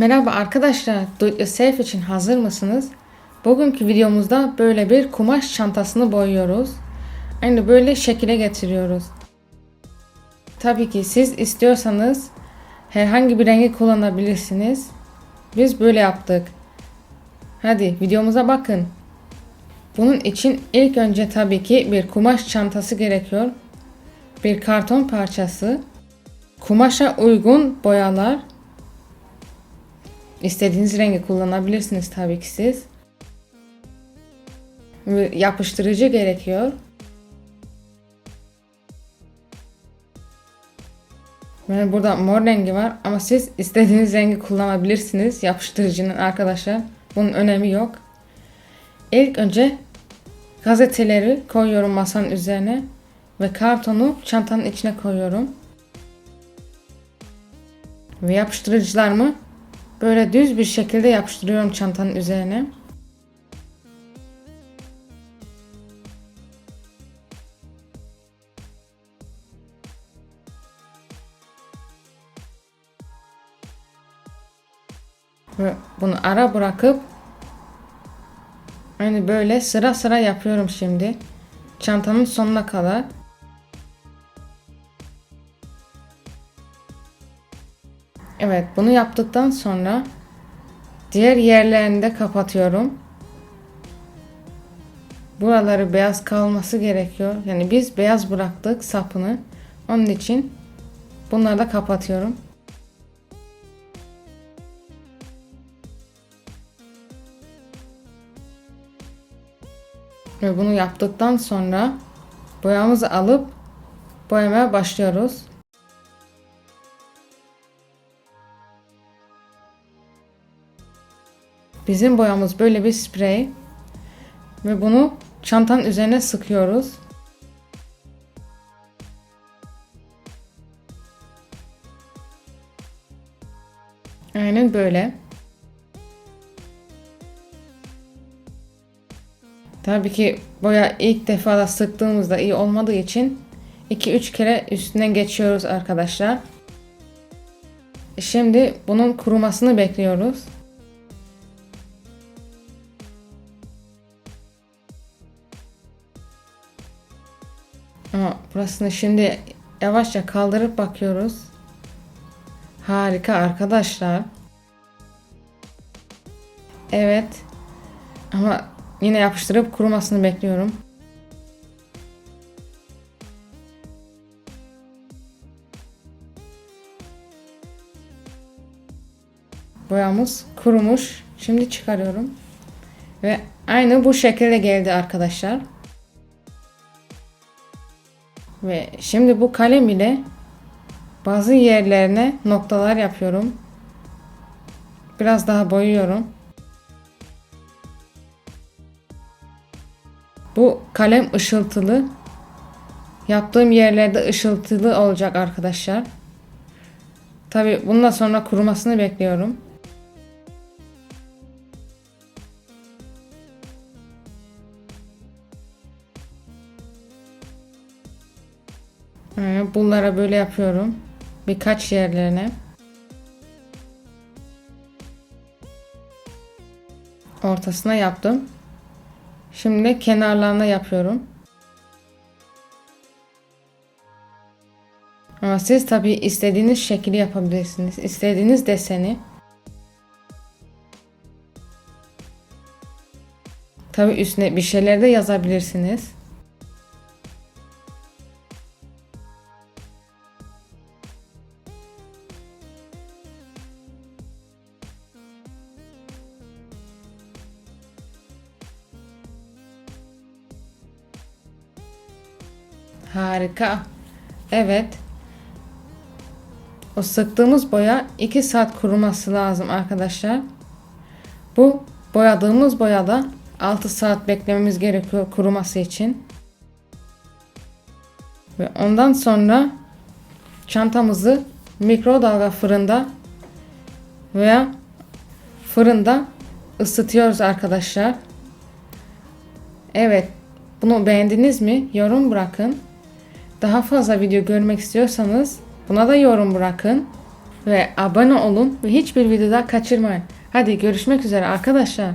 Merhaba arkadaşlar, Do It Yourself için hazır mısınız? Bugünkü videomuzda böyle bir kumaş çantasını boyuyoruz. Aynı böyle şekile getiriyoruz. Tabii ki siz istiyorsanız herhangi bir rengi kullanabilirsiniz. Biz böyle yaptık. Hadi videomuza bakın. Bunun için ilk önce tabii ki bir kumaş çantası gerekiyor. Bir karton parçası, kumaşa uygun boyalar, İstediğiniz rengi kullanabilirsiniz tabii ki siz. Yapıştırıcı gerekiyor. Yani burada mor rengi var ama siz istediğiniz rengi kullanabilirsiniz yapıştırıcının arkadaşlar. Bunun önemi yok. İlk önce gazeteleri koyuyorum masanın üzerine ve kartonu çantanın içine koyuyorum. Ve yapıştırıcılarımı Böyle düz bir şekilde yapıştırıyorum çantanın üzerine. Ve bunu ara bırakıp hani böyle sıra sıra yapıyorum şimdi. Çantanın sonuna kadar. Evet bunu yaptıktan sonra diğer yerlerini de kapatıyorum. Buraları beyaz kalması gerekiyor. Yani biz beyaz bıraktık sapını. Onun için bunları da kapatıyorum. Ve bunu yaptıktan sonra boyamızı alıp boyamaya başlıyoruz. Bizim boyamız böyle bir sprey. Ve bunu çantanın üzerine sıkıyoruz. Aynen böyle. Tabii ki boya ilk defa da sıktığımızda iyi olmadığı için 2-3 kere üstünden geçiyoruz arkadaşlar. Şimdi bunun kurumasını bekliyoruz. Ama burasını şimdi yavaşça kaldırıp bakıyoruz. Harika arkadaşlar. Evet. Ama yine yapıştırıp kurumasını bekliyorum. Boyamız kurumuş. Şimdi çıkarıyorum. Ve aynı bu şekilde geldi arkadaşlar. Ve şimdi bu kalem ile bazı yerlerine noktalar yapıyorum. Biraz daha boyuyorum. Bu kalem ışıltılı. Yaptığım yerlerde ışıltılı olacak arkadaşlar. Tabi bundan sonra kurumasını bekliyorum. Bunlara böyle yapıyorum. Birkaç yerlerine. Ortasına yaptım. Şimdi kenarlarına yapıyorum. Ama siz tabi istediğiniz şekli yapabilirsiniz. İstediğiniz deseni. Tabi üstüne bir şeyler de yazabilirsiniz. Harika. Evet. O sıktığımız boya 2 saat kuruması lazım arkadaşlar. Bu boyadığımız boyada 6 saat beklememiz gerekiyor kuruması için. Ve ondan sonra çantamızı mikrodalga fırında veya fırında ısıtıyoruz arkadaşlar. Evet, bunu beğendiniz mi? Yorum bırakın. Daha fazla video görmek istiyorsanız buna da yorum bırakın. ve abone olun ve hiçbir video daha kaçırmayın. Hadi görüşmek üzere arkadaşlar.